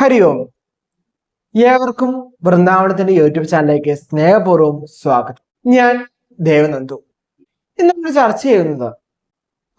ഹരി ഓം ഏവർക്കും വൃന്ദാവനത്തിന്റെ യൂട്യൂബ് ചാനലിലേക്ക് സ്നേഹപൂർവം സ്വാഗതം. ഞാൻ ദേവനന്ദു. ഇന്ന് നമ്മൾ ചർച്ച ചെയ്യുന്നത്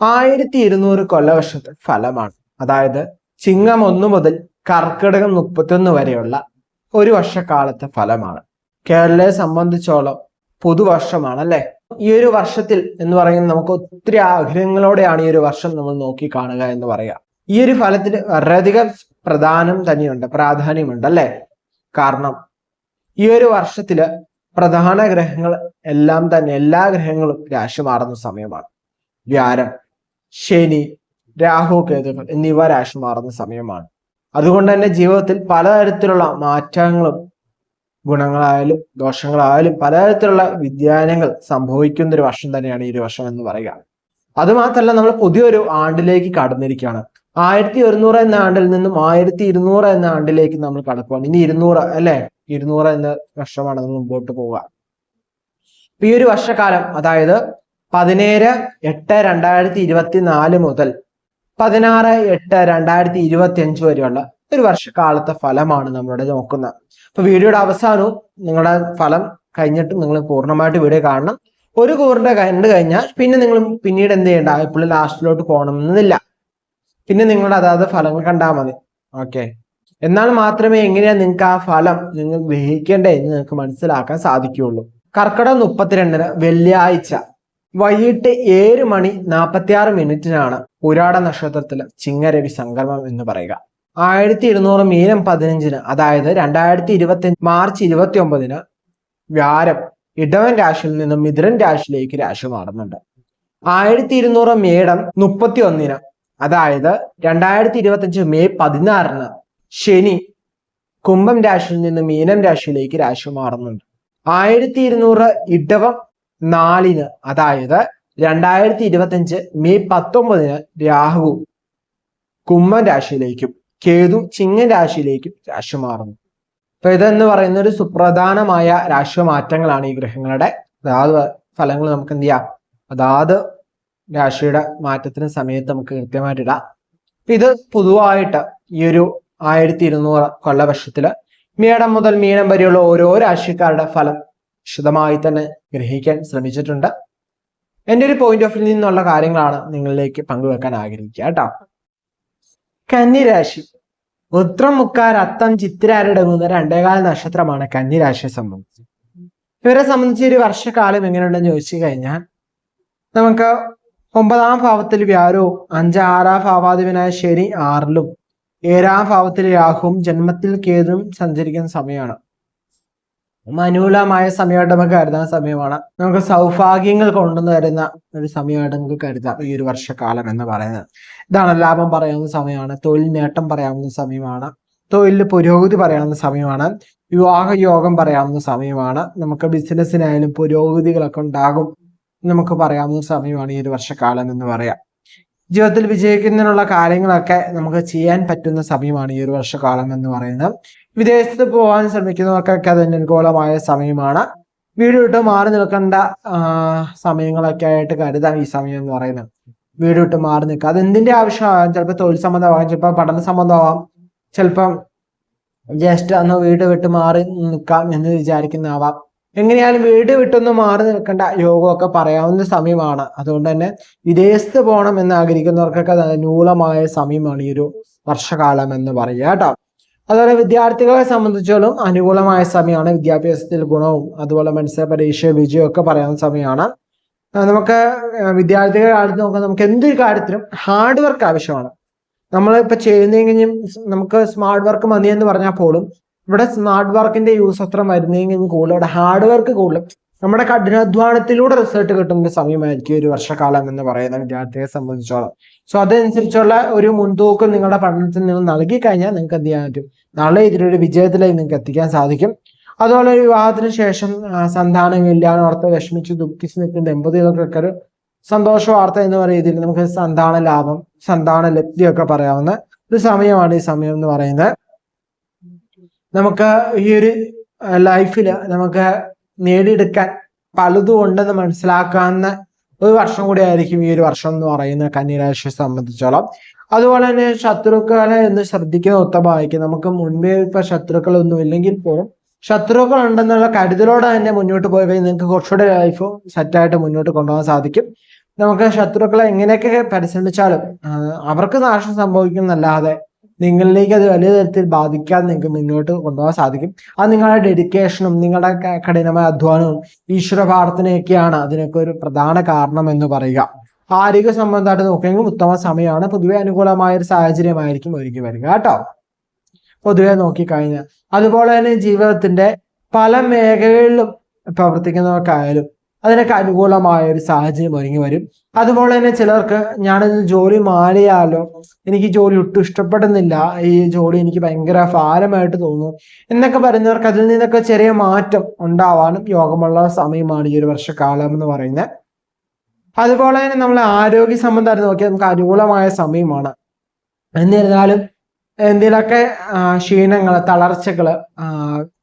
ആയിരത്തി ഇരുന്നൂറ് കൊല്ലവർഷത്തെ ഫലമാണ്. അതായത് ചിങ്ങം ഒന്നു മുതൽ കർക്കിടകം മുപ്പത്തൊന്ന് വരെയുള്ള ഒരു വർഷക്കാലത്തെ ഫലമാണ്. കേരളയെ സംബന്ധിച്ചോളം പുതുവർഷമാണ് അല്ലെ ഈ ഒരു വർഷത്തിൽ എന്ന് പറയുന്നത് നമുക്ക് ഒത്തിരി ആഗ്രഹങ്ങളോടെയാണ് ഈ ഒരു വർഷം നമ്മൾ നോക്കി കാണുക എന്ന് പറയാം. ഈ ഒരു ഫലത്തിന് വളരെയധികം പ്രധാനം തന്നെയുണ്ട് പ്രാധാന്യമുണ്ട് അല്ലെ? കാരണം ഈ ഒരു വർഷത്തിൽ പ്രധാന ഗ്രഹങ്ങൾ എല്ലാം തന്നെ എല്ലാ ഗ്രഹങ്ങളും രാശി മാറുന്ന സമയമാണ്. വ്യാരം ശനി രാഹു കേതുക്കൾ എന്നിവ രാശി മാറുന്ന സമയമാണ്. അതുകൊണ്ട് തന്നെ ജീവിതത്തിൽ പലതരത്തിലുള്ള മാറ്റങ്ങളും ഗുണങ്ങളായാലും ദോഷങ്ങളായാലും പലതരത്തിലുള്ള വ്യതിയാനങ്ങൾ സംഭവിക്കുന്ന ഒരു വർഷം തന്നെയാണ് ഈ ഒരു വർഷം എന്ന് പറയുക. അതുമാത്രമല്ല നമ്മൾ പുതിയൊരു ആണ്ടിലേക്ക് കടന്നിരിക്കുകയാണ്. ആയിരത്തി ഒരുന്നൂറ് എന്ന ആണ്ടിൽ നിന്നും ആയിരത്തി ഇരുന്നൂറ് എന്ന ആണ്ടിലേക്ക് നമ്മൾ കടക്കുകയാണ് ഇനി ഇരുന്നൂറ് അല്ലെ? ഇരുന്നൂറ് എന്ന വർഷമാണ് നമ്മൾ മുമ്പോട്ട് പോവുക. ഈ ഒരു വർഷക്കാലം അതായത് പതിനേഴ് എട്ട് രണ്ടായിരത്തി ഇരുപത്തി നാല് മുതൽ പതിനാറ് എട്ട് രണ്ടായിരത്തി ഇരുപത്തി അഞ്ച് വരെയുള്ള ഒരു വർഷക്കാലത്തെ ഫലമാണ് നമ്മളിവിടെ നോക്കുന്നത്. അപ്പൊ വീഡിയോയുടെ അവസാനവും നിങ്ങളുടെ ഫലം കഴിഞ്ഞിട്ട് നിങ്ങൾ പൂർണമായിട്ട് വീഡിയോ കാണണം. ഒരു കൂറിന്റെ കണ്ടു കഴിഞ്ഞാൽ പിന്നെ നിങ്ങൾ പിന്നീട് എന്ത് ചെയ്യണ്ട? ഇപ്പോൾ ലാസ്റ്റിലോട്ട് പോകണമെന്നില്ല. പിന്നെ നിങ്ങൾ അതാത് ഫലങ്ങൾ കണ്ടാൽ മതി. ഓക്കെ എന്നാൽ മാത്രമേ എങ്ങനെയാ നിങ്ങൾക്ക് ആ ഫലം നിങ്ങൾ ഗ്രഹിക്കേണ്ടേ എന്ന് നിങ്ങൾക്ക് മനസ്സിലാക്കാൻ സാധിക്കുകയുള്ളൂ. കർക്കിടകം മുപ്പത്തിരണ്ടിന് വെള്ളിയാഴ്ച വൈകിട്ട് ഏഴ് മണി നാൽപ്പത്തിയാറ് മിനിറ്റിനാണ് പുരാട നക്ഷത്രത്തിലെ ചിങ്ങരവി സംക്രമം എന്ന് പറയുക. ആയിരത്തി ഇരുന്നൂറ് മീനം പതിനഞ്ചിന് അതായത് രണ്ടായിരത്തി ഇരുപത്തി മാർച്ച് ഇരുപത്തി ഒമ്പതിന് വ്യാരം ഇടവൻ രാശിയിൽ നിന്നും മിഥുരൻ രാശിയിലേക്ക് രാശി മാറുന്നുണ്ട്. ആയിരത്തി ഇരുന്നൂറ് മേടം മുപ്പത്തി ഒന്നിന് അതായത് രണ്ടായിരത്തി ഇരുപത്തി അഞ്ച് മെയ് പതിനാറിന് ശനി കുംഭം രാശിയിൽ നിന്ന് മീനം രാശിയിലേക്ക് രാശി മാറുന്നുണ്ട്. ആയിരത്തി ഇരുന്നൂറ് ഇടവം നാലിന് അതായത് രണ്ടായിരത്തി ഇരുപത്തി അഞ്ച് മെയ് പത്തൊമ്പതിന് രാഹു കുംഭം രാശിയിലേക്കും കേതു ചിങ്ങൻ രാശിയിലേക്കും രാശി മാറുന്നു. അപ്പൊ ഇതെന്ന് പറയുന്ന ഒരു സുപ്രധാനമായ രാശി മാറ്റങ്ങളാണ് ഈ ഗ്രഹങ്ങളുടെ. അതാത് ഫലങ്ങൾ നമുക്ക് എന്ത് ചെയ്യാം? അതാത് രാശിയുടെ മാറ്റത്തിന് സമയത്ത് നമുക്ക് കൃത്യമായിട്ട് ഇടാം. ഇത് പൊതുവായിട്ട് ഈ ഒരു ആയിരത്തി ഇരുന്നൂറ് കൊല്ലവർഷത്തിൽ മേടം മുതൽ മീനം വരെയുള്ള ഓരോ രാശിക്കാരുടെ ഫലം വിശദമായി തന്നെ ഗ്രഹിക്കാൻ ശ്രമിച്ചിട്ടുണ്ട്. എന്റെ ഒരു പോയിന്റ് ഓഫ് വ്യൂ നിന്നുള്ള കാര്യങ്ങളാണ് നിങ്ങളിലേക്ക് പങ്കുവെക്കാൻ ആഗ്രഹിക്കുക കേട്ടോ. കന്നിരാശി. ഉത്രം മുക്കാർ അത്തം ചിത്തിരാരടങ്ങുന്ന രണ്ടേകാല നക്ഷത്രമാണ് കന്നിരാശിയെ സംബന്ധിച്ച്. ഇവരെ സംബന്ധിച്ച് ഒരു വർഷക്കാലം എങ്ങനെയുണ്ടെന്ന് ചോദിച്ചു കഴിഞ്ഞാൽ നമുക്ക് ഒമ്പതാം ഭാവത്തിൽ വ്യാരോ അഞ്ച് ആറാം ഭാവാധിപനായ ശനി ആറിലും ഏഴാം ഭാവത്തിൽ രാഹുവും ജന്മത്തിൽ കേതുവും സഞ്ചരിക്കുന്ന സമയമാണ്. അനുകൂലമായ സമയമായിട്ട് നമുക്ക് കരുതാൻ സമയമാണ്. നമുക്ക് സൗഭാഗ്യങ്ങൾ കൊണ്ടുവന്ന് തരുന്ന ഒരു സമയമായിട്ട് നമുക്ക് കരുതാം ഈ ഒരു വർഷക്കാലം എന്ന് പറയുന്നത്. ഇതാണ് ലാഭം പറയാവുന്ന സമയമാണ് തൊഴിൽ നേട്ടം പറയാവുന്ന സമയമാണ് തൊഴിലിൽ പുരോഗതി പറയാവുന്ന സമയമാണ് വിവാഹ യോഗം പറയാവുന്ന സമയമാണ്. നമുക്ക് ബിസിനസ്സിനായാലും പുരോഗതികളൊക്കെ ഉണ്ടാകും. നമുക്ക് പറയാവുന്ന സമയമാണ് ഈ ഒരു വർഷക്കാലം എന്ന് പറയാം. ജീവിതത്തിൽ വിജയിക്കുന്നതിനുള്ള കാര്യങ്ങളൊക്കെ നമുക്ക് ചെയ്യാൻ പറ്റുന്ന സമയമാണ് ഈ ഒരു വർഷക്കാലം എന്ന് പറയുന്നത്. വിദേശത്ത് പോകാൻ ശ്രമിക്കുന്നവർക്കൊക്കെ അത് അനുകൂലമായ സമയമാണ്. വീട് വിട്ട് മാറി നിൽക്കേണ്ട സമയങ്ങളൊക്കെ ആയിട്ട് കരുതാം ഈ സമയം എന്ന് പറയുന്നത്. വീട് വിട്ട് മാറി നിൽക്കുക. അത് എന്തിന്റെ ആവശ്യമാകാം ചിലപ്പോൾ തൊഴിൽ സംബന്ധമാകാം ചിലപ്പോൾ പഠന സംബന്ധമാകാം ചിലപ്പം ജസ്റ്റ് അന്ന് വീട് വിട്ട് മാറി നിൽക്കാം എന്ന് വിചാരിക്കുന്നതാവാം. എങ്ങനെയാലും വീട് വിട്ടൊന്നും മാറി നിൽക്കേണ്ട യോഗമൊക്കെ പറയാവുന്ന സമയമാണ്. അതുകൊണ്ട് തന്നെ വിദേശത്ത് പോകണം എന്ന് ആഗ്രഹിക്കുന്നവർക്കൊക്കെ അനുകൂലമായ സമയമാണ് ഈ ഒരു വർഷകാലം എന്ന് പറയുക കേട്ടോ. അതുപോലെ വിദ്യാർത്ഥികളെ സംബന്ധിച്ചോളം അനുകൂലമായ സമയമാണ്. വിദ്യാഭ്യാസത്തിൽ ഗുണവും അതുപോലെ മത്സര പരീക്ഷ വിജയവും ഒക്കെ പറയാവുന്ന സമയമാണ്. നമുക്ക് വിദ്യാർത്ഥികളെ അടുത്ത് നോക്കാൻ നമുക്ക് എന്തൊരു കാര്യത്തിലും ഹാർഡ് വർക്ക് ആവശ്യമാണ്. നമ്മൾ ഇപ്പൊ ചെയ്യുന്നെങ്കിലും നമുക്ക് സ്മാർട്ട് വർക്ക് മതി എന്ന് പറഞ്ഞാൽ പോലും ഇവിടെ സ്മാർട്ട് വർക്കിന്റെ യൂസ് അത്ര വരുന്നെങ്കിൽ കൂടുതൽ ഇവിടെ ഹാർഡ് വർക്ക് കൂടുതലും നമ്മുടെ കഠിനാധ്വാനത്തിലൂടെ റിസൾട്ട് കിട്ടുന്ന സമയമായിരിക്കും ഒരു വർഷക്കാലം എന്ന് പറയുന്ന വിദ്യാർത്ഥിയെ സംബന്ധിച്ചോളം. സോ അതനുസരിച്ചുള്ള ഒരു മുൻതൂക്കം നിങ്ങളുടെ പഠനത്തിൽ നിങ്ങൾ നൽകി കഴിഞ്ഞാൽ നിങ്ങൾക്ക് എന്ത് ചെയ്യാൻ പറ്റും? നാളെ ഇതിലൊരു വിജയത്തിലേക്ക് നിങ്ങൾക്ക് എത്തിക്കാൻ സാധിക്കും. അതുപോലെ വിവാഹത്തിന് ശേഷം സന്താനമില്ലാന്ന് ഓർത്ത് വിഷമിച്ച് ദുഃഖിച്ച് നിൽക്കുന്ന ദമ്പതികൾക്കൊക്കെ ഒരു സന്തോഷ വാർത്ത എന്ന് പറയുന്നതിൽ നമുക്ക് സന്താന ലാഭം സന്താന ലബ്ധിയൊക്കെ പറയാവുന്ന ഒരു സമയമാണ് ഈ സമയം എന്ന് പറയുന്നത്. നമുക്ക് ഈ ഒരു ലൈഫിൽ നമുക്ക് നേടിയെടുക്കാൻ പലതും ഉണ്ടെന്ന് മനസ്സിലാക്കാവുന്ന ഒരു വർഷം കൂടി ആയിരിക്കും ഈ ഒരു വർഷം എന്ന് പറയുന്ന കന്നിരാശിയെ സംബന്ധിച്ചോളം. അതുപോലെ തന്നെ ശത്രുക്കളെ ഒന്ന് ശ്രദ്ധിക്കുന്ന ഉത്തമമായിരിക്കും. നമുക്ക് മുൻപേ ഇപ്പൊ ശത്രുക്കളൊന്നും ഇല്ലെങ്കിൽ പോലും ശത്രുക്കൾ ഉണ്ടെന്നുള്ള കരുതലോടെ തന്നെ മുന്നോട്ട് പോയി കഴിഞ്ഞാൽ നിങ്ങൾക്ക് കുറച്ചുകൂടെ ലൈഫ് സെറ്റായിട്ട് മുന്നോട്ട് കൊണ്ടുപോകാൻ സാധിക്കും. നമുക്ക് ശത്രുക്കളെ എങ്ങനെയൊക്കെ പരിശ്രമിച്ചാലും അവർക്ക് നാശം സംഭവിക്കുന്നല്ലാതെ നിങ്ങളിലേക്ക് അത് വലിയ തരത്തിൽ ബാധിക്കാതെ നിങ്ങൾക്ക് മുന്നോട്ട് കൊണ്ടുപോകാൻ സാധിക്കും. അത് നിങ്ങളുടെ ഡെഡിക്കേഷനും നിങ്ങളുടെ കഠിനമായ അധ്വാനവും ഈശ്വര പ്രാർത്ഥനയൊക്കെയാണ് അതിനൊക്കെ ഒരു പ്രധാന കാരണം എന്ന് പറയുക. ആരോഗ്യ സംബന്ധമായിട്ട് നോക്കിയെങ്കിൽ ഉത്തമ സമയമാണ്. പൊതുവെ അനുകൂലമായ ഒരു സാഹചര്യമായിരിക്കും ഒരുക്കി വരിക കേട്ടോ. പൊതുവെ നോക്കിക്കഴിഞ്ഞാൽ. അതുപോലെ തന്നെ ജീവിതത്തിന്റെ പല മേഖലകളിലും പ്രവർത്തിക്കുന്നവർക്കായാലും അതിനൊക്കെ അനുകൂലമായ ഒരു സാഹചര്യം ഒരുങ്ങി വരും. അതുപോലെ തന്നെ ചിലർക്ക് ഞാനിത് ജോലി മാറിയാലോ എനിക്ക് ജോലി ഒട്ടും ഇഷ്ടപ്പെടുന്നില്ല ഈ ജോലി എനിക്ക് ഭയങ്കര ഭാരമായിട്ട് തോന്നുന്നു എന്നൊക്കെ പറയുന്നവർക്ക് അതിൽ നിന്നൊക്കെ ചെറിയ മാറ്റം ഉണ്ടാവാനും യോഗമുള്ള സമയമാണ് ഈ ഒരു വർഷക്കാലം എന്ന് പറയുന്നത്. അതുപോലെ തന്നെ നമ്മൾ ആരോഗ്യ സംബന്ധമായിട്ട് നോക്കിയാൽ നമുക്ക് അനുകൂലമായ സമയമാണ്. എന്നിരുന്നാലും എന്തെങ്കിലുമൊക്കെ ക്ഷീണങ്ങൾ തളർച്ചകൾ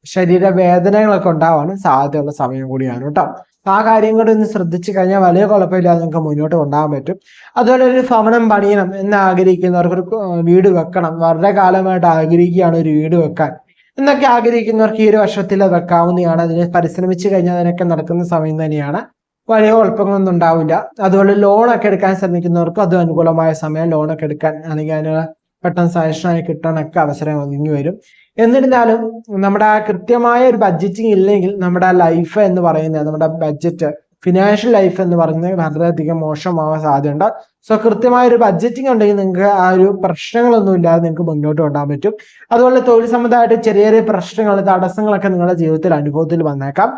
ശരീരവേദനകളൊക്കെ ഉണ്ടാവാനും സാധ്യതയുള്ള സമയം കൂടിയാണ് കേട്ടോ. ആ കാര്യം കൂടി ഒന്ന് ശ്രദ്ധിച്ചു കഴിഞ്ഞാൽ വലിയ കുഴപ്പമില്ലാതെ നിങ്ങൾക്ക് മുന്നോട്ട് കൊണ്ടുപോകാൻ പറ്റും. അതുപോലെ ഒരു ഭവനം പണിയണം എന്ന് ആഗ്രഹിക്കുന്നവർക്ക് ഒരു വീട് വെക്കണം. വളരെ കാലമായിട്ട് ആഗ്രഹിക്കുകയാണ് ഒരു വീട് വെക്കാൻ. എന്നൊക്കെ ആഗ്രഹിക്കുന്നവർക്ക് ഈ ഒരു വർഷത്തിൽ വെക്കാവുന്നതാണ്. അതിന് പരിശ്രമിച്ചു കഴിഞ്ഞാൽ അതിനൊക്കെ നടക്കുന്ന സമയം തന്നെയാണ്. വലിയ കുഴപ്പങ്ങളൊന്നും ഉണ്ടാവില്ല. അതുപോലെ ലോണൊക്കെ എടുക്കാൻ ശ്രമിക്കുന്നവർക്കും അത് അനുകൂലമായ സമയം ലോണൊക്കെ എടുക്കാൻ അല്ലെങ്കിൽ അതിന് പെട്ടെന്ന് സജഷനായി കിട്ടാനൊക്കെ അവസരം ഒതുങ്ങി വരും. എന്നിരുന്നാലും നമ്മുടെ ആ കൃത്യമായ ഒരു ബഡ്ജറ്റിംഗ് ഇല്ലെങ്കിൽ നമ്മുടെ ലൈഫ് എന്ന് പറയുന്നത് നമ്മുടെ ബഡ്ജറ്റ് ഫിനാൻഷ്യൽ ലൈഫ് എന്ന് പറയുന്നത് വളരെയധികം മോശമാവാൻ സാധ്യതയുണ്ട്. സോ കൃത്യമായ ഒരു ബഡ്ജറ്റിംഗ് ഉണ്ടെങ്കിൽ നിങ്ങൾക്ക് ആ ഒരു പ്രശ്നങ്ങളൊന്നും ഇല്ലാതെ നിങ്ങൾക്ക് മുന്നോട്ട് കൊണ്ടുപോകാൻ പറ്റും. അതുപോലെ തൊഴിൽ സംബന്ധമായിട്ട് ചെറിയ ചെറിയ പ്രശ്നങ്ങൾ തടസ്സങ്ങളൊക്കെ നിങ്ങളുടെ ജീവിതത്തിൽ അനുഭവത്തിൽ വന്നേക്കാം.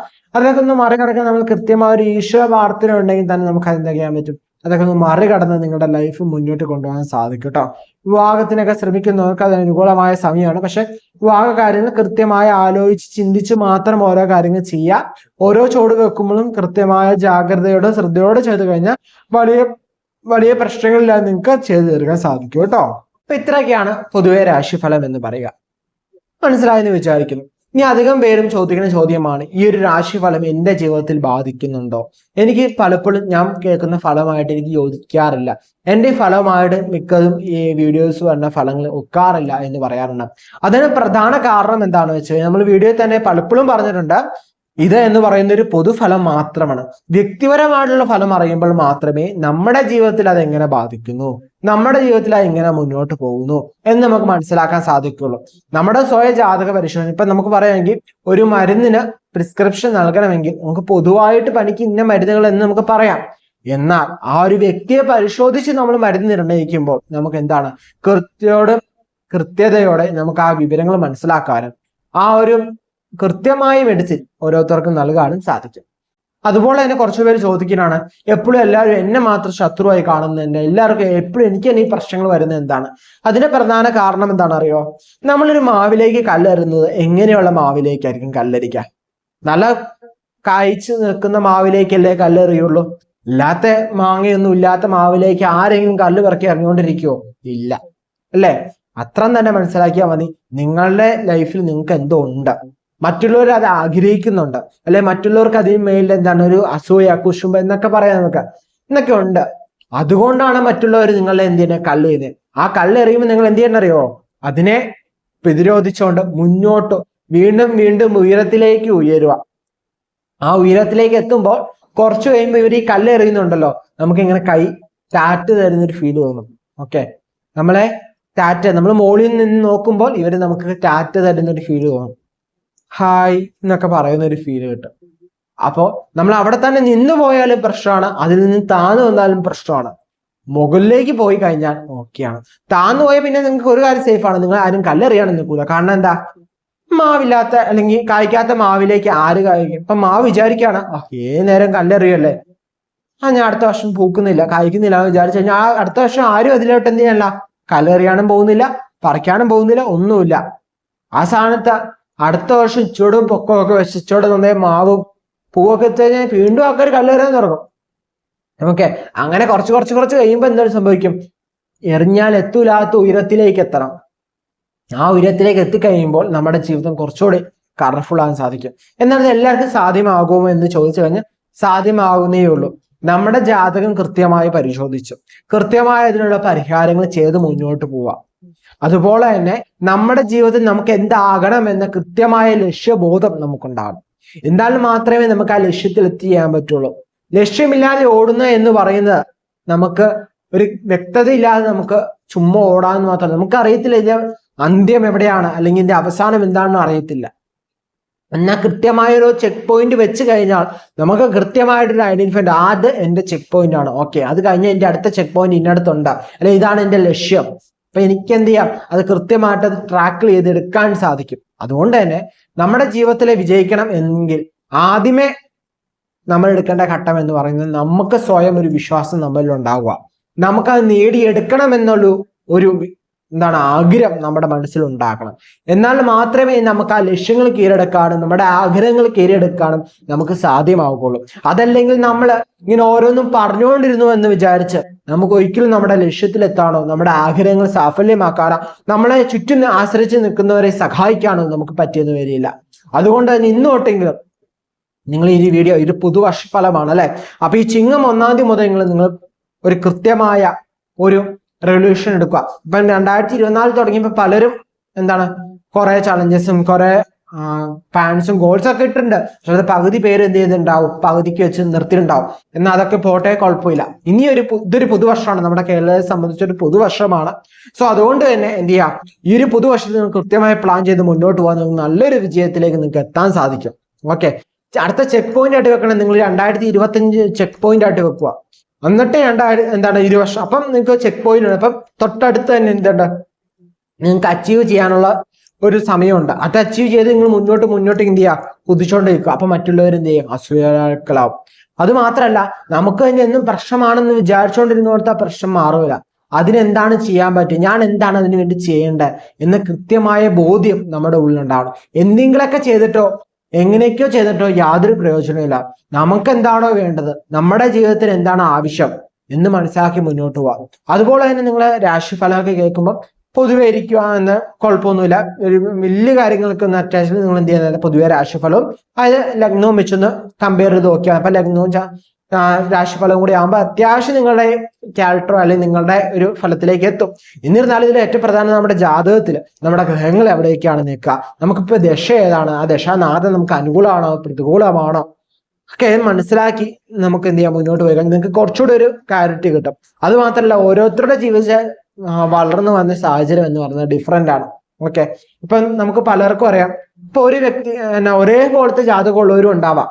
ഒന്ന് മറികടക്കാൻ നമ്മൾ കൃത്യമായ ഒരു ഈശ്വര പ്രാർത്ഥന ഉണ്ടെങ്കിൽ തന്നെ നമുക്ക് അതെന്താ ചെയ്യാൻ പറ്റും? അതൊക്കെ ഒന്ന് മറികടന്ന് നിങ്ങളുടെ ലൈഫ് മുന്നോട്ട് കൊണ്ടുപോകാൻ സാധിക്കും കേട്ടോ വിവാഹത്തിനൊക്കെ ശ്രമിക്കുന്നവർക്ക് അത് അനുകൂലമായ സമയമാണ്. പക്ഷെ വിവാഹ കാര്യങ്ങൾ കൃത്യമായി ആലോചിച്ച് ചിന്തിച്ച് മാത്രം ഓരോ കാര്യങ്ങൾ ചെയ്യുക ഓരോ ചോട് വെക്കുമ്പോഴും കൃത്യമായ ജാഗ്രതയോടെ ശ്രദ്ധയോടെ ചെയ്തു കഴിഞ്ഞാൽ വലിയ വലിയ പ്രശ്നങ്ങളില്ലാതെ നിങ്ങൾക്ക് ചെയ്തു തീർക്കാൻ സാധിക്കും കേട്ടോ അപ്പൊ ഇത്രയൊക്കെയാണ് പൊതുവെ രാശിഫലം എന്ന് പറയുക. മനസ്സിലായെന്ന് വിചാരിക്കുന്നു. ഇനി അധികം പേരും ചോദിക്കുന്ന ചോദ്യമാണ് ഈ ഒരു രാശിഫലം എന്റെ ജീവിതത്തിൽ ബാധിക്കുന്നുണ്ടോ? എനിക്ക് പലപ്പോഴും ഞാൻ കേൾക്കുന്ന ഫലമായിട്ട് എനിക്ക് യോജിക്കാറില്ല. എന്റെ ഫലമായിട്ട് മിക്കതും ഈ വീഡിയോസ് വരുന്ന ഫലങ്ങൾ ഒക്കാറില്ല എന്ന് പറയാറുണ്ട്. അതിന് പ്രധാന കാരണം എന്താണെന്ന് വെച്ചാൽ നമ്മൾ വീഡിയോയിൽ തന്നെ പലപ്പോഴും പറഞ്ഞിട്ടുണ്ട് ഇത് എന്ന് പറയുന്ന ഒരു പൊതുഫലം മാത്രമാണ്. വ്യക്തിപരമായിട്ടുള്ള ഫലം അറിയുമ്പോൾ മാത്രമേ നമ്മുടെ ജീവിതത്തിൽ അത് എങ്ങനെ ബാധിക്കുന്നു നമ്മുടെ ജീവിതത്തിൽ അത് എങ്ങനെ മുന്നോട്ട് പോകുന്നു എന്ന് നമുക്ക് മനസ്സിലാക്കാൻ സാധിക്കുള്ളൂ. നമ്മുടെ സ്വയം ജാതക പരിശോധന ഇപ്പൊ നമുക്ക് പറയുകയാണെങ്കിൽ ഒരു മരുന്നിന് പ്രിസ്ക്രിപ്ഷൻ നൽകണമെങ്കിൽ നമുക്ക് പൊതുവായിട്ട് പനിക്ക് ഇന്ന മരുന്നുകൾ എന്ന് നമുക്ക് പറയാം. എന്നാൽ ആ ഒരു വ്യക്തിയെ പരിശോധിച്ച് നമ്മൾ മരുന്ന് നിർണയിക്കുമ്പോൾ നമുക്ക് എന്താണ്? കൃത്യയോട് കൃത്യതയോടെ നമുക്ക് ആ വിവരങ്ങൾ മനസ്സിലാക്കാനും ആ ഒരു കൃത്യമായ മെഡിസിൻ ഓരോരുത്തർക്കും നൽകാനും സാധിക്കും അതുപോലെ തന്നെ കുറച്ചു പേര് ചോദിക്കുന്നതാണ് എപ്പോഴും എല്ലാവരും എന്നെ മാത്രം ശത്രുവായി കാണുന്നുണ്ട് എല്ലാവർക്കും എപ്പോഴും എനിക്ക് തന്നെ ഈ പ്രശ്നങ്ങൾ വരുന്നത് എന്താണ്? അതിന്റെ പ്രധാന കാരണം എന്താണ് അറിയോ? നമ്മളൊരു മാവിലേക്ക് കല്ലെറിയുന്നത് എങ്ങനെയുള്ള മാവിലേക്കായിരിക്കും കല്ലെറിക്കുക നല്ല കായ്ച്ചു നിൽക്കുന്ന മാവിലേക്കല്ലേ കല്ലെറിയുള്ളൂ? ഇല്ലാത്ത മാങ്ങയൊന്നും ഇല്ലാത്ത മാവിലേക്ക് ആരെങ്കിലും കല്ല് പിറക്കി ഇറങ്ങിക്കൊണ്ടിരിക്കുവോ ഇല്ല. അല്ലേ? അത്രം തന്നെ മനസ്സിലാക്കിയാൽ മതി. നിങ്ങളുടെ ലൈഫിൽ നിങ്ങൾക്ക് എന്തോ ഉണ്ട്. മറ്റുള്ളവർ അത് ആഗ്രഹിക്കുന്നുണ്ട്. അല്ലെ മറ്റുള്ളവർക്ക് അതിന് മേലിൽ എന്താണ് ഒരു അസൂയ കുശുമ്പ എന്നൊക്കെ പറയാൻ നമുക്ക്. എന്നൊക്കെ ഉണ്ട്. അതുകൊണ്ടാണ് മറ്റുള്ളവർ നിങ്ങളെ എന്ത് ചെയ്യുന്നത് കല്ല് ചെയ്യുന്നത് ആ കല്ല് എറിയുമ്പോൾ നിങ്ങൾ എന്ത് ചെയ്യണം അറിയോ? അതിനെ പ്രതിരോധിച്ചുകൊണ്ട് മുന്നോട്ട് വീണ്ടും വീണ്ടും ഉയരത്തിലേക്ക് ഉയരുക. ആ ഉയരത്തിലേക്ക് എത്തുമ്പോൾ കുറച്ച് കഴിയുമ്പോൾ ഇവർ ഈ കല്ല് എറിയുന്നുണ്ടല്ലോ. നമുക്ക് ഇങ്ങനെ കൈ ടാറ്റ് തരുന്ന ഒരു ഫീൽ തോന്നും. ഓക്കെ? നമ്മളെ താറ്റ നമ്മൾ മുകളിൽ നിന്ന് നോക്കുമ്പോൾ ഇവർ നമുക്ക് ടാറ്റ് തരുന്ന ഒരു ഫീൽ തോന്നും. ഹായ് എന്നൊക്കെ പറയുന്ന ഒരു ഫീൽ കിട്ടും. അപ്പോൾ നമ്മൾ അവിടെ തന്നെ നിന്ന് പോയാലും പ്രശ്നമാണ്. അതിൽ നിന്ന് താന്നു വന്നാലും പ്രശ്നമാണ്. മുകളിലേക്ക് പോയി കഴിഞ്ഞാൽ ഓക്കെയാണ് താന്നു പോയാൽ പിന്നെ നിങ്ങൾക്ക് ഒരു കാര്യം സേഫ് ആണ്. നിങ്ങൾ ആരും കല്ലെറിയാനും നിൽക്കൂല. കാരണം എന്താ? മാവില്ലാത്ത അല്ലെങ്കിൽ കായ്ക്കാത്ത മാവിലേക്ക് ആര് കായ്ക്കും? ഇപ്പൊ മാവ് വിചാരിക്കുകയാണ് "ആ, ഏത് നേരം കല്ലെറിയല്ലേ ആ ഞാൻ അടുത്ത വർഷം പൂക്കുന്നില്ല കായ്ക്കുന്നില്ല എന്ന് വിചാരിച്ചു കഴിഞ്ഞാൽ ആ അടുത്ത വർഷം ആരും അതിലോട്ട് എന്ത് ചെയ്യല്ല കല്ലെറിയാനും പോകുന്നില്ല പറിക്കാനും പോകുന്നില്ല ഒന്നുമില്ല. ആ സ്ഥാനത്ത് അടുത്ത വർഷം ചുടും പൊക്കമൊക്കെ വെച്ച് ഇച്ചോടെ നന്നായി മാവും പൂവൊക്കെ എത്തിക്കഴിഞ്ഞാൽ വീണ്ടും ആൾക്കാർ കല്ലെറിയാൻ തുടങ്ങും. ഓക്കെ അങ്ങനെ കുറച്ച് കുറച്ച് കുറച്ച് കഴിയുമ്പോൾ എന്താണ് സംഭവിക്കും? എറിഞ്ഞാൽ എത്തൂലാത്ത ഉയരത്തിലേക്ക് എത്തണം. ആ ഉയരത്തിലേക്ക് എത്തിക്കഴിയുമ്പോൾ നമ്മുടെ ജീവിതം കുറച്ചുകൂടി കളർഫുൾ ആകാൻ സാധിക്കും. എന്നാൽ എല്ലാവർക്കും സാധ്യമാകുമോ എന്ന് ചോദിച്ചു കഴിഞ്ഞാൽ സാധ്യമാകുന്നേ ഉള്ളൂ. നമ്മുടെ ജാതകം കൃത്യമായി പരിശോധിച്ചു. കൃത്യമായ അതിനുള്ള പരിഹാരങ്ങൾ ചെയ്ത് മുന്നോട്ട് പോവാം. അതുപോലെ തന്നെ നമ്മുടെ ജീവിതത്തിൽ നമുക്ക് എന്താകണം എന്ന കൃത്യമായ ലക്ഷ്യബോധം നമുക്കുണ്ടാകണം. എന്നാൽ മാത്രമേ നമുക്ക് ആ ലക്ഷ്യത്തിൽ എത്തിയാൻ പറ്റുള്ളൂ. ലക്ഷ്യമില്ലാതെ ഓടുന്ന എന്ന് പറയുന്നത് നമുക്ക് ഒരു വ്യക്തത ഇല്ലാതെ നമുക്ക് ചുമ്മാ ഓടാന്ന് മാത്രമല്ല നമുക്ക് അറിയത്തില്ല ഇതിന്റെ അന്ത്യം എവിടെയാണ് അല്ലെങ്കിൽ ഇതിന്റെ അവസാനം എന്താണെന്ന് അറിയത്തില്ല. എന്നാൽ കൃത്യമായ ഒരു ചെക്ക് പോയിന്റ് വെച്ച് കഴിഞ്ഞാൽ നമുക്ക് കൃത്യമായിട്ടൊരു ഐഡന്റിഫൈ ആദ്യം എന്റെ ചെക്ക് പോയിന്റ് ആണ്. ഓക്കെ അത് കഴിഞ്ഞ് എന്റെ അടുത്ത ചെക്ക് പോയിന്റ് ഇന്നടത്തുണ്ട്. അല്ലെ ഇതാണ് എന്റെ ലക്ഷ്യം. അപ്പൊ എനിക്ക് എന്ത് ചെയ്യാം അത് കൃത്യമായിട്ട് അത് ട്രാക്ക് ചെയ്തെടുക്കാൻ സാധിക്കും. അതുകൊണ്ട് തന്നെ നമ്മുടെ ജീവിതത്തിൽ വിജയിക്കണം എങ്കിൽ ആദ്യമേ നമ്മൾ എടുക്കേണ്ട ഘട്ടം എന്ന് പറയുന്നത് നമുക്ക് സ്വയം ഒരു വിശ്വാസം നമ്മളിൽ ഉണ്ടാവുക. നമുക്കത് നേടിയെടുക്കണം എന്നുള്ള ഒരു എന്താണ് ആഗ്രഹം നമ്മുടെ മനസ്സിൽ ഉണ്ടാക്കണം എന്നാൽ മാത്രമേ നമുക്ക് ആ ലക്ഷ്യങ്ങൾ കീഴടക്കാനും നമ്മുടെ ആഗ്രഹങ്ങൾ കീഴടക്കാനും നമുക്ക് സാധ്യമാവുകയുള്ളൂ. അതല്ലെങ്കിൽ നമ്മൾ ഇങ്ങനെ ഓരോന്നും പറഞ്ഞുകൊണ്ടിരുന്നു എന്ന് വിചാരിച്ച് നമുക്ക് ഒരിക്കലും നമ്മുടെ ലക്ഷ്യത്തിലെത്താനോ നമ്മുടെ ആഗ്രഹങ്ങൾ സാഫല്യമാക്കാനോ നമ്മളെ ചുറ്റും ആശ്രയിച്ച് നിൽക്കുന്നവരെ സഹായിക്കാനോ നമുക്ക് പറ്റിയെന്ന് വരില്ല. അതുകൊണ്ട് തന്നെ ഇന്ന് തൊട്ടെങ്കിലും നിങ്ങൾ ഈ വീഡിയോ ഒരു പുതുവർഷ ഫലമാണ് അല്ലെ? അപ്പൊ ഈ ചിങ്ങം ഒന്നാം തീയതി മുതൽ നിങ്ങൾ നിങ്ങൾ ഒരു കൃത്യമായ ഒരു റെവല്യൂഷൻ എടുക്കുക. ഇപ്പം രണ്ടായിരത്തി ഇരുപത്തിനാല് തുടങ്ങിയപ്പോൾ പലരും എന്താണ് കുറെ ചലഞ്ചസും കുറെ ഫാൻസും ഗോൾസും ഒക്കെ ഇട്ടിട്ടുണ്ട്. പക്ഷെ അത് പകുതി പേര് എന്ത് ചെയ്തിട്ടുണ്ടാവും പകുതിക്ക് വെച്ച് നിർത്തിയിട്ടുണ്ടാവും. എന്നാൽ അതൊക്കെ പോട്ടെ കുഴപ്പമില്ല. ഇനി ഒരു ഇതൊരു പുതുവർഷമാണ്. നമ്മുടെ കേരളത്തെ സംബന്ധിച്ച് ഒരു പുതുവർഷമാണ്. സോ അതുകൊണ്ട് തന്നെ എന്ത് ചെയ്യാം ഈ ഒരു പുതുവർഷത്തിൽ നിങ്ങൾ കൃത്യമായി പ്ലാൻ ചെയ്ത് മുന്നോട്ട് പോകാൻ നിങ്ങൾക്ക് നല്ലൊരു വിജയത്തിലേക്ക് നിങ്ങൾക്ക് എത്താൻ സാധിക്കും. ഓക്കെ അടുത്ത ചെക്ക് പോയിന്റ് ആയിട്ട് വെക്കണം നിങ്ങൾ രണ്ടായിരത്തി ഇരുപത്തി അഞ്ച് ചെക്ക് പോയിന്റ് ആയിട്ട് വെക്കുക. എന്നിട്ട് രണ്ടായിരം എന്താണ് ഇരുവർഷം അപ്പം നിങ്ങൾക്ക് ചെക്ക് പോയിന്റ് ഉണ്ട്. അപ്പം തൊട്ടടുത്ത് തന്നെ എന്തുണ്ട്? നിങ്ങൾക്ക് അച്ചീവ് ചെയ്യാനുള്ള ഒരു സമയമുണ്ട്. അത് അച്ചീവ് ചെയ്ത് നിങ്ങൾ മുന്നോട്ട് മുന്നോട്ട് എന്ത് ചെയ്യുക? കുതിച്ചുകൊണ്ടിരിക്കുക അപ്പൊ മറ്റുള്ളവർ എന്ത് ചെയ്യും? അസൂയാക്കളാവും. അത് മാത്രമല്ല നമുക്ക് തന്നെ എന്നും പ്രശ്നമാണെന്ന് വിചാരിച്ചുകൊണ്ടിരുന്നോടത്ത് ആ പ്രശ്നം മാറൂല. അതിനെന്താണ് ചെയ്യാൻ പറ്റുക? ഞാൻ എന്താണ് അതിനു വേണ്ടി ചെയ്യേണ്ടത്? എന്ന കൃത്യമായ ബോധ്യം നമ്മുടെ ഉള്ളിലുണ്ടാവണം. എന്തെങ്കിലുമൊക്കെ ചെയ്തിട്ടോ എങ്ങനെയൊക്കെയോ ചെയ്തിട്ടോ യാതൊരു പ്രയോജനമില്ല നമുക്ക് എന്താണോ വേണ്ടത്? നമ്മുടെ ജീവിതത്തിന് എന്താണ് ആവശ്യം എന്ന് മനസ്സിലാക്കി മുന്നോട്ട് പോവാം. അതുപോലെ തന്നെ നിങ്ങൾ രാശിഫലമൊക്കെ കേൾക്കുമ്പോൾ പൊതുവെ ഇരിക്കുക എന്ന് കുഴപ്പമൊന്നുമില്ല. ഒരു വലിയ കാര്യങ്ങൾക്ക് ഒന്ന് അറ്റാച്ച് നിങ്ങൾ എന്ത് ചെയ്യുന്നത് പൊതുവെ രാശിഫലവും അത് ലഗ്നവും വെച്ചൊന്ന് കമ്പയർ ചെയ്ത് നോക്കിയാൽ അപ്പൊ ലഗ്നവും രാശിഫലവും കൂടി ആകുമ്പോൾ അത്യാവശ്യം നിങ്ങളുടെ ക്യാരക്ടറോ അല്ലെങ്കിൽ നിങ്ങളുടെ ഒരു ഫലത്തിലേക്ക് എത്തും. എന്നിരുന്നാലും ഇതിൽ ഏറ്റവും പ്രധാനം നമ്മുടെ ജാതകത്തിൽ നമ്മുടെ ഗ്രഹങ്ങൾ എവിടേക്കാണ് നിൽക്കുക? നമുക്കിപ്പോൾ ദശ ഏതാണ്? ആ ദശാനാഥം നമുക്ക് അനുകൂലമാണോ പ്രതികൂലമാണോ? ഒക്കെ മനസ്സിലാക്കി നമുക്ക് എന്ത് ചെയ്യാം മുന്നോട്ട് പോയി. നിങ്ങൾക്ക് കുറച്ചുകൂടി ഒരു ക്ലാരിറ്റി കിട്ടും. അത് മാത്രമല്ല ഓരോരുത്തരുടെ ജീവിത വളർന്നു വന്ന സാഹചര്യം എന്ന് പറയുന്നത് ഡിഫറെന്റ് ആണ്. ഓക്കെ ഇപ്പൊ നമുക്ക് പലർക്കും അറിയാം. ഇപ്പൊ ഒരു വ്യക്തി എന്നാ ഒരേപോലത്തെ ജാതകമുള്ളവരും ഉണ്ടാവാം.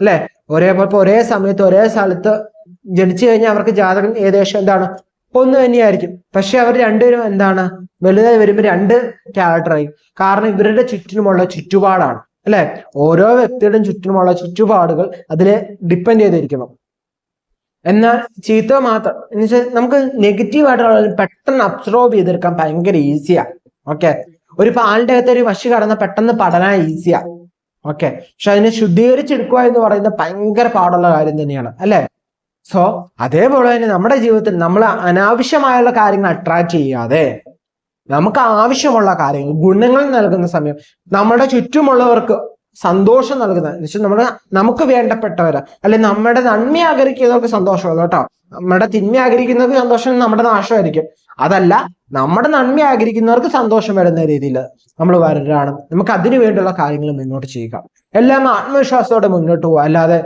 അല്ലെ? ഒരേപോലെ ഒരേ സമയത്ത് ഒരേ സ്ഥലത്ത് ജനിച്ചു കഴിഞ്ഞാൽ അവർക്ക് ജാതകം ഏകദേശം എന്താണ്? ഒന്ന് തന്നെയായിരിക്കും. പക്ഷെ അവർ രണ്ടുപേരും എന്താണ്? വലുതായി വരുമ്പോൾ രണ്ട് ക്യാരക്ടറായി കാരണം ഇവരുടെ ചുറ്റിനുമുള്ള ചുറ്റുപാടാണ്. അല്ലെ? ഓരോ വ്യക്തിയുടെയും ചുറ്റിനുമുള്ള ചുറ്റുപാടുകൾ അതിലെ ഡിപ്പെൻഡ് ചെയ്തിരിക്കണം എന്നാൽ ചീത്ത മാത്രം. എന്ന് വെച്ചാൽ നമുക്ക് നെഗറ്റീവ് ആയിട്ടുള്ള പെട്ടെന്ന് അബ്സോർബ് ചെയ്തെടുക്കാൻ ഭയങ്കര ഈസിയാ ഓക്കെ ഒരു പാലിന്റെ അകത്ത് ഒരു വശി കടന്ന പെട്ടെന്ന് പഠനം ഈസിയാ ഓക്കെ പക്ഷെ അതിനെ ശുദ്ധീകരിച്ചെടുക്കുക എന്ന് പറയുന്നത് ഭയങ്കര പാടുള്ള കാര്യം തന്നെയാണ്. അല്ലെ? സോ അതേപോലെ തന്നെ നമ്മുടെ ജീവിതത്തിൽ നമ്മൾ അനാവശ്യമായുള്ള കാര്യങ്ങൾ അട്രാക്ട് ചെയ്യാതെ നമുക്ക് ആവശ്യമുള്ള കാര്യങ്ങൾ ഗുണങ്ങൾ നൽകുന്ന സമയം നമ്മുടെ ചുറ്റുമുള്ളവർക്ക് സന്തോഷം നൽകുന്ന നമ്മൾ നമ്മുടെ നമുക്ക് വേണ്ടപ്പെട്ടവര് അല്ലെ നമ്മുടെ നന്മ ആഗ്രഹിക്കുന്നവർക്ക് സന്തോഷമുള്ളൂ കേട്ടോ. നമ്മുടെ തിന്മ ആഗ്രഹിക്കുന്നവർക്ക് സന്തോഷം നമ്മുടെ നാശമായിരിക്കും. അതല്ല നമ്മുടെ നന്മ ആഗ്രഹിക്കുന്നവർക്ക് സന്തോഷം വരുന്ന രീതിയിൽ നമ്മൾ വരരാണ് നമുക്ക് അതിനു വേണ്ടിയുള്ള കാര്യങ്ങൾ മുന്നോട്ട് ചെയ്യുക. എല്ലാം ആത്മവിശ്വാസത്തോടെ മുന്നോട്ട് പോവുക. അല്ലാതെ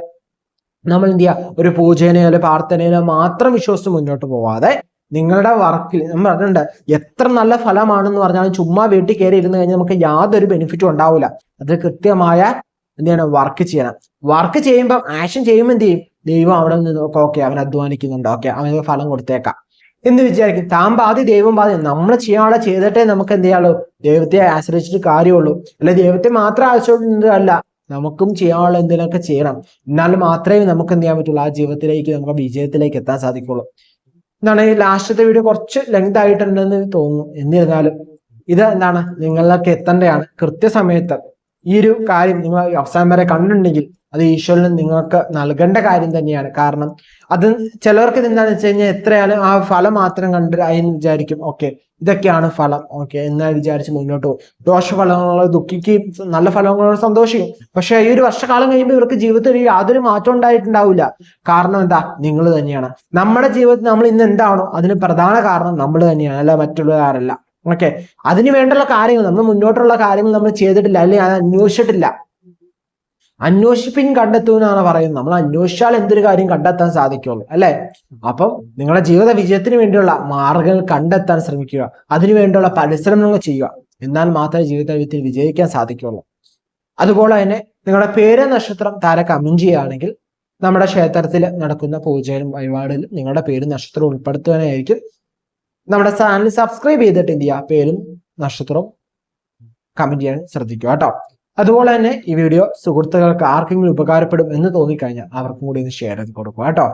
നമ്മൾ എന്ത് ചെയ്യുക? ഒരു പൂജേനയോ അല്ലെ പ്രാർത്ഥനയിലോ മാത്രം വിശ്വസിച്ച് മുന്നോട്ട് പോവാതെ നിങ്ങളുടെ വർക്കിൽ നമ്മൾ പറഞ്ഞിട്ടുണ്ട് എത്ര നല്ല ഫലമാണെന്ന് പറഞ്ഞാലും ചുമ്മാ വീട്ടിൽ കയറി ഇരുന്ന് കഴിഞ്ഞാൽ നമുക്ക് യാതൊരു ബെനിഫിറ്റും ഉണ്ടാവില്ല. അത് കൃത്യമായ എന്ത് ചെയ്യണം? വർക്ക് ചെയ്യണം. വർക്ക് ചെയ്യുമ്പോൾ ആക്ഷൻ ചെയ്യുമ്പോൾ എന്ത് ചെയ്യും? ദൈവം അവിടെ നിന്ന് ഓക്കെ അവൻ അധ്വാനിക്കുന്നുണ്ട്. ഓക്കെ അവന് ഫലം കൊടുത്തേക്കാം. എന്ന് വിചാരിക്കും. താൻ ബാധി ദൈവം ബാധി നമ്മൾ ചെയ്യാനുള്ള ചെയ്തിട്ടേ നമുക്ക് എന്ത് ചെയ്യാനുള്ളൂ? ദൈവത്തെ ആശ്രയിച്ചിട്ട് കാര്യമുള്ളൂ. അല്ലെ ദൈവത്തെ മാത്രം ആശ്രയിക്കുന്നതല്ല നമുക്കും ചെയ്യാനുള്ള എന്തെങ്കിലുമൊക്കെ ചെയ്യണം. എന്നാൽ മാത്രമേ നമുക്ക് എന്ത് ചെയ്യാൻ പറ്റുള്ളൂ? ആ ജീവിതത്തിലേക്ക് നമുക്ക് വിജയത്തിലേക്ക് എത്താൻ സാധിക്കുള്ളൂ. എന്താണ്? ഈ ലാസ്റ്റത്തെ വീഡിയോ കുറച്ച് ലെങ്ത് ആയിട്ടുണ്ടെന്ന് തോന്നുന്നു. എന്നിരുന്നാലും ഇത് എന്താണ്? നിങ്ങളിലൊക്കെ എത്തേണ്ടതാണ്. കൃത്യസമയത്ത് ഈ ഒരു കാര്യം നിങ്ങൾ അവസാനം വരെ കണ്ടിട്ടുണ്ടെങ്കിൽ അത് ഈശ്വരന് നിങ്ങൾക്ക് നൽകേണ്ട കാര്യം തന്നെയാണ്. കാരണം അത് ചിലവർക്ക് ഇത് എന്താണെന്ന് വെച്ച് കഴിഞ്ഞാൽ എത്രയാണ് ആ ഫലം മാത്രം കണ്ട് അതിന് വിചാരിക്കും ഓക്കെ ഇതൊക്കെയാണ് ഫലം. ഓക്കെ എന്നാ വിചാരിച്ച് മുന്നോട്ട് പോകും. ദോഷഫലങ്ങൾ ദുഃഖിക്കുകയും നല്ല ഫലങ്ങളോട് സന്തോഷിക്കും. പക്ഷെ ഈ ഒരു വർഷക്കാലം കഴിയുമ്പോൾ ഇവർക്ക് ജീവിതത്തിൽ യാതൊരു മാറ്റം ഉണ്ടായിട്ടുണ്ടാവില്ല. കാരണം എന്താ? നിങ്ങൾ തന്നെയാണ്. നമ്മുടെ ജീവിതത്തിൽ നമ്മൾ ഇന്ന് എന്താണോ അതിന് പ്രധാന കാരണം നമ്മൾ തന്നെയാണ് അല്ല മറ്റുള്ളവരല്ല ഓക്കെ അതിന് വേണ്ടുള്ള കാര്യങ്ങൾ നമ്മൾ മുന്നോട്ടുള്ള കാര്യങ്ങൾ നമ്മൾ ചെയ്തിട്ടില്ല അല്ലെങ്കിൽ അത് അന്വേഷിച്ചിട്ടില്ല. അന്വേഷിപ്പിൻ കണ്ടെത്തൂന്നാണ് പറയുന്നത്. നമ്മൾ അന്വേഷിച്ചാൽ എന്തൊരു കാര്യം കണ്ടെത്താൻ സാധിക്കുള്ളൂ അല്ലെ? അപ്പം നിങ്ങളുടെ ജീവിത വിജയത്തിന് വേണ്ടിയുള്ള മാർഗങ്ങൾ കണ്ടെത്താൻ ശ്രമിക്കുക. അതിനു വേണ്ടിയുള്ള പരിശ്രമങ്ങൾ ചെയ്യുക. എന്നാൽ മാത്രമേ ജീവിത വിജയത്തിൽ വിജയിക്കാൻ സാധിക്കുള്ളൂ. അതുപോലെ തന്നെ നിങ്ങളുടെ പേര് നക്ഷത്രം താരക്ക് കമന്റ് ചെയ്യുകയാണെങ്കിൽ നമ്മുടെ ക്ഷേത്രത്തിൽ നടക്കുന്ന പൂജയിലും വഴിപാടിലും നിങ്ങളുടെ പേര് നക്ഷത്രം ഉൾപ്പെടുത്തുവാനായിരിക്കും. നമ്മുടെ ചാനൽ സബ്സ്ക്രൈബ് ചെയ്തിട്ട് പേരും നക്ഷത്രവും കമന്റ് ചെയ്യാൻ ശ്രദ്ധിക്കുക കേട്ടോ. അതുപോലെ തന്നെ ഈ വീഡിയോ സുഹൃത്തുക്കൾക്ക് ആർക്കെങ്കിലും ഉപകാരപ്പെടും എന്ന് തോന്നിക്കഴിഞ്ഞാൽ അവർക്കും കൂടി ഒന്ന് ഷെയർ ചെയ്ത് കൊടുക്കുക കേട്ടോ.